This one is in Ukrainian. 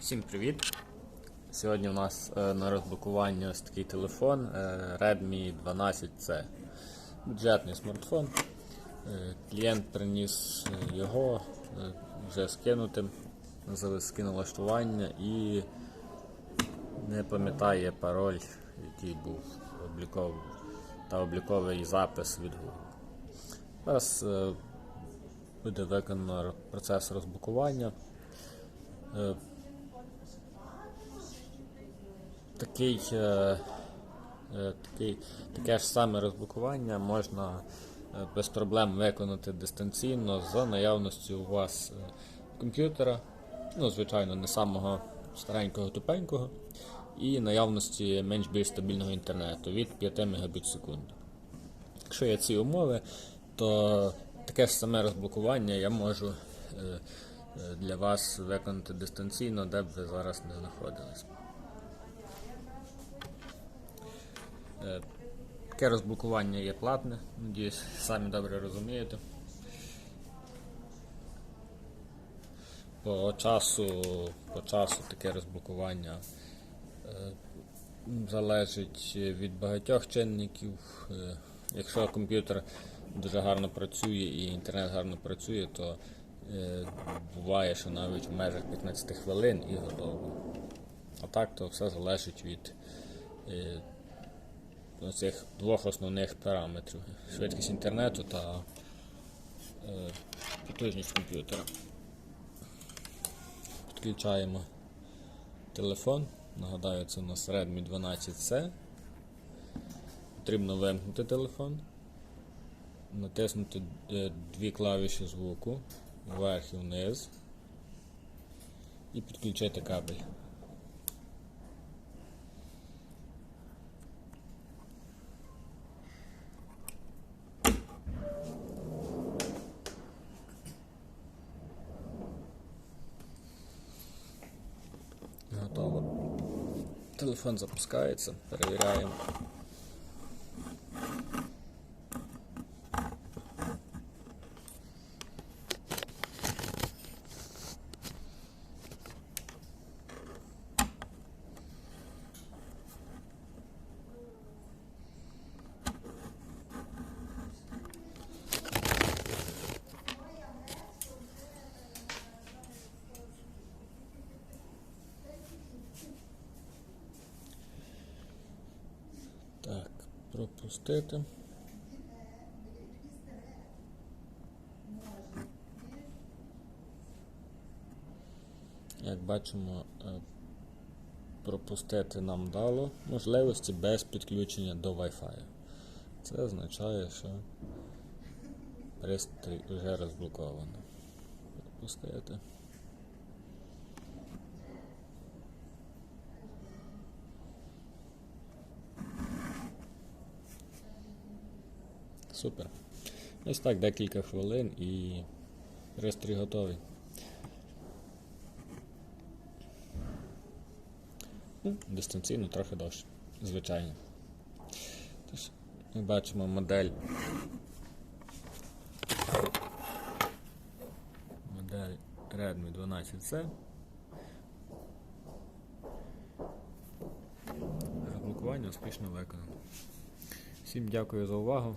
Всім привіт! Сьогодні у нас е, на розблокуванні ось такий телефон е, Redmi 12C. Бюджетний смартфон. Е, Клієнт приніс його вже скинутим, називає скинулаштування і не пам'ятає пароль, який був обліков... та обліковий запис від Google. Зараз буде виконано процес розблокування. Е, Такий, е, е, такий, таке ж саме розблокування можна е, без проблем виконати дистанційно за наявності у вас комп'ютера, ну, звичайно, не самого старенького тупенького, і наявності менш більш стабільного інтернету від 5 Мбіт секунду. Якщо є ці умови, то таке ж саме розблокування я можу для вас виконати дистанційно, де б ви зараз не знаходились. Е, Таке розблокування є платне, надіюсь, самі добре розумієте. По часу, по часу таке розблокування е, залежить від багатьох чинників. Е, Якщо комп'ютер дуже гарно працює і інтернет гарно працює, то е, буває, що навіть в межах 15 хвилин і готово. А так то все залежить від е, цих двох основних параметрів: швидкість інтернету та е, потужність комп'ютера. Підключаємо телефон. Нагадаю, це у нас Redmi 12C. Потрібно вимкнути телефон, натиснути е, дві клавіші звуку вверх і вниз і підключити кабель. Готово. Телефон запускається, перевіряємо. Так, пропустити. Як бачимо, е, пропустити нам дало можливості без підключення до Wi-Fi. Це означає, що пристрій вже розблоковано. Пропустити. Супер. Ось так декілька хвилин і пристрій готовий. Ну, дистанційно трохи довше, звичайно. Тож, ми бачимо модель. Модель Redmi 12C. Розблокування успішно виконано. Всім дякую за увагу.